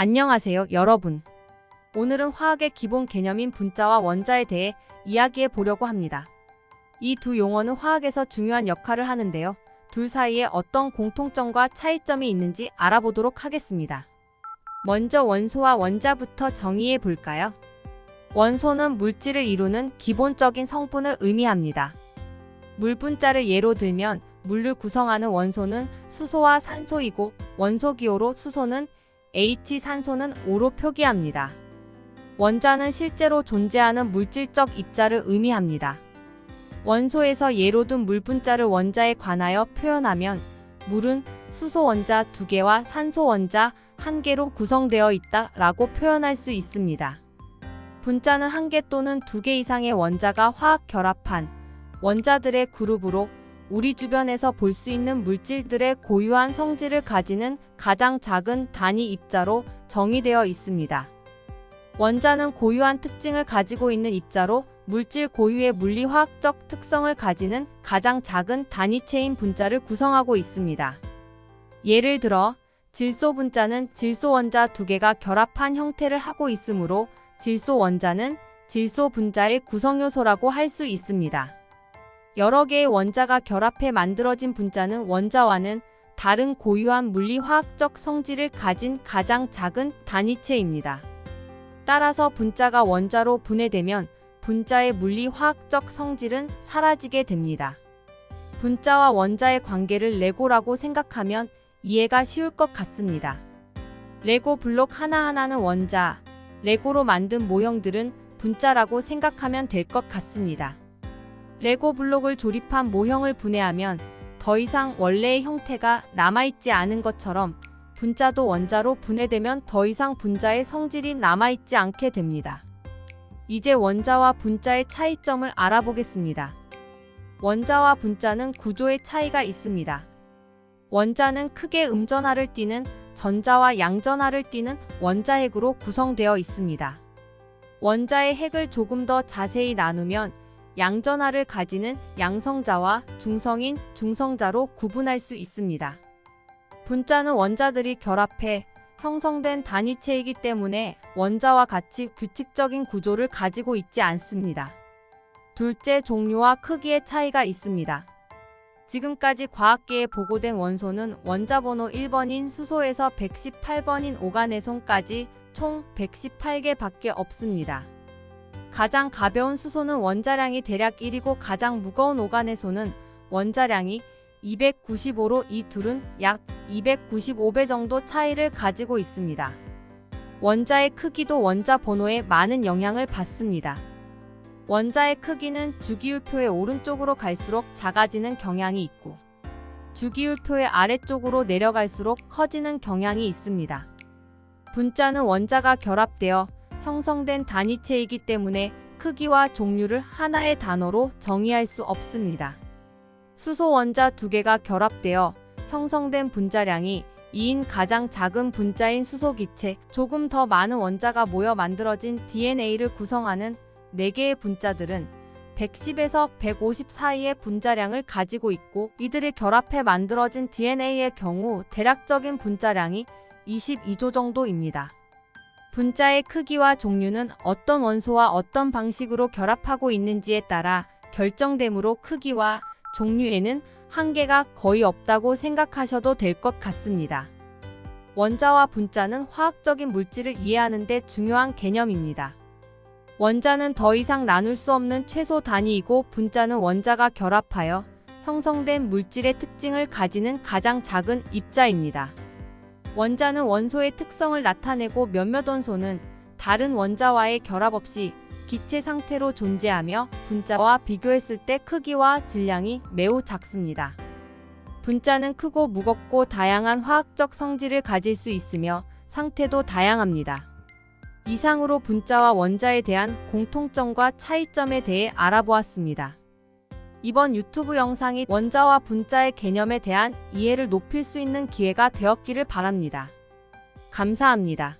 안녕하세요, 여러분. 오늘은 화학의 기본 개념인 분자와 원자에 대해 이야기해 보려고 합니다. 이 두 용어는 화학에서 중요한 역할을 하는데요. 둘 사이에 어떤 공통점과 차이점이 있는지 알아보도록 하겠습니다. 먼저 원소와 원자부터 정의해 볼까요? 원소는 물질을 이루는 기본적인 성분을 의미합니다. 물 분자를 예로 들면 물을 구성하는 원소는 수소와 산소이고 원소 기호로 수소는 H 산소는 O로 표기합니다. 원자는 실제로 존재하는 물질적 입자를 의미합니다. 원소에서 예로 든 물분자를 원자에 관하여 표현하면 물은 수소 원자 2개와 산소 원자 1개로 구성되어 있다 라고 표현할 수 있습니다. 분자는 1개 또는 2개 이상의 원자가 화학 결합한 원자들의 그룹으로 우리 주변에서 볼 수 있는 물질들의 고유한 성질을 가지는 가장 작은 단위 입자로 정의되어 있습니다. 원자는 고유한 특징을 가지고 있는 입자로 물질 고유의 물리화학적 특성을 가지는 가장 작은 단위체인 분자를 구성하고 있습니다. 예를 들어 질소 분자는 질소 원자 두 개가 결합한 형태를 하고 있으므로 질소 원자는 질소 분자의 구성 요소라고 할 수 있습니다. 여러 개의 원자가 결합해 만들어진 분자는 원자와는 다른 고유한 물리화학적 성질을 가진 가장 작은 단위체입니다. 따라서 분자가 원자로 분해되면 분자의 물리화학적 성질은 사라지게 됩니다. 분자와 원자의 관계를 레고라고 생각하면 이해가 쉬울 것 같습니다. 레고 블록 하나하나는 원자, 레고로 만든 모형들은 분자라고 생각하면 될 것 같습니다. 레고 블록을 조립한 모형을 분해하면 더 이상 원래의 형태가 남아있지 않은 것처럼 분자도 원자로 분해되면 더 이상 분자의 성질이 남아있지 않게 됩니다. 이제 원자와 분자의 차이점을 알아보겠습니다. 원자와 분자는 구조의 차이가 있습니다. 원자는 크게 음전하를 띠는 전자와 양전하를 띠는 원자핵으로 구성되어 있습니다. 원자의 핵을 조금 더 자세히 나누면 양전하를 가지는 양성자와 중성인 중성자로 구분할 수 있습니다. 분자는 원자들이 결합해 형성된 단위체이기 때문에 원자와 같이 규칙적인 구조를 가지고 있지 않습니다. 둘째, 종류와 크기의 차이가 있습니다. 지금까지 과학계에 보고된 원소는 원자 번호 1번인 수소에서 118번인 오가네손까지 총 118개밖에 없습니다. 가장 가벼운 수소는 원자량이 대략 1이고 가장 무거운 오가네소는 원자량이 295로 이 둘은 약 295배 정도 차이를 가지고 있습니다. 원자의 크기도 원자 번호에 많은 영향을 받습니다. 원자의 크기는 주기율표의 오른쪽으로 갈수록 작아지는 경향이 있고 주기율표의 아래쪽으로 내려갈수록 커지는 경향이 있습니다. 분자는 원자가 결합되어 형성된 단위체이기 때문에 크기와 종류를 하나의 단어로 정의할 수 없습니다. 수소 원자 두 개가 결합되어 형성된 분자량이 2인 가장 작은 분자인 수소 기체, 조금 더 많은 원자가 모여 만들어진 DNA를 구성하는 4개의 분자들은 110에서 150 사이의 분자량을 가지고 있고 이들이 결합해 만들어진 DNA의 경우 대략적인 분자량이 22조 정도입니다. 분자의 크기와 종류는 어떤 원소와 어떤 방식으로 결합하고 있는지에 따라 결정되므로 크기와 종류에는 한계가 거의 없다고 생각하셔도 될 것 같습니다. 원자와 분자는 화학적인 물질을 이해하는 데 중요한 개념입니다. 원자는 더 이상 나눌 수 없는 최소 단위이고 분자는 원자가 결합하여 형성된 물질의 특징을 가지는 가장 작은 입자입니다. 원자는 원소의 특성을 나타내고 몇몇 원소는 다른 원자와의 결합 없이 기체 상태로 존재하며 분자와 비교했을 때 크기와 질량이 매우 작습니다. 분자는 크고 무겁고 다양한 화학적 성질을 가질 수 있으며 상태도 다양합니다. 이상으로 분자와 원자에 대한 공통점과 차이점에 대해 알아보았습니다. 이번 유튜브 영상이 원자와 분자의 개념에 대한 이해를 높일 수 있는 기회가 되었기를 바랍니다. 감사합니다.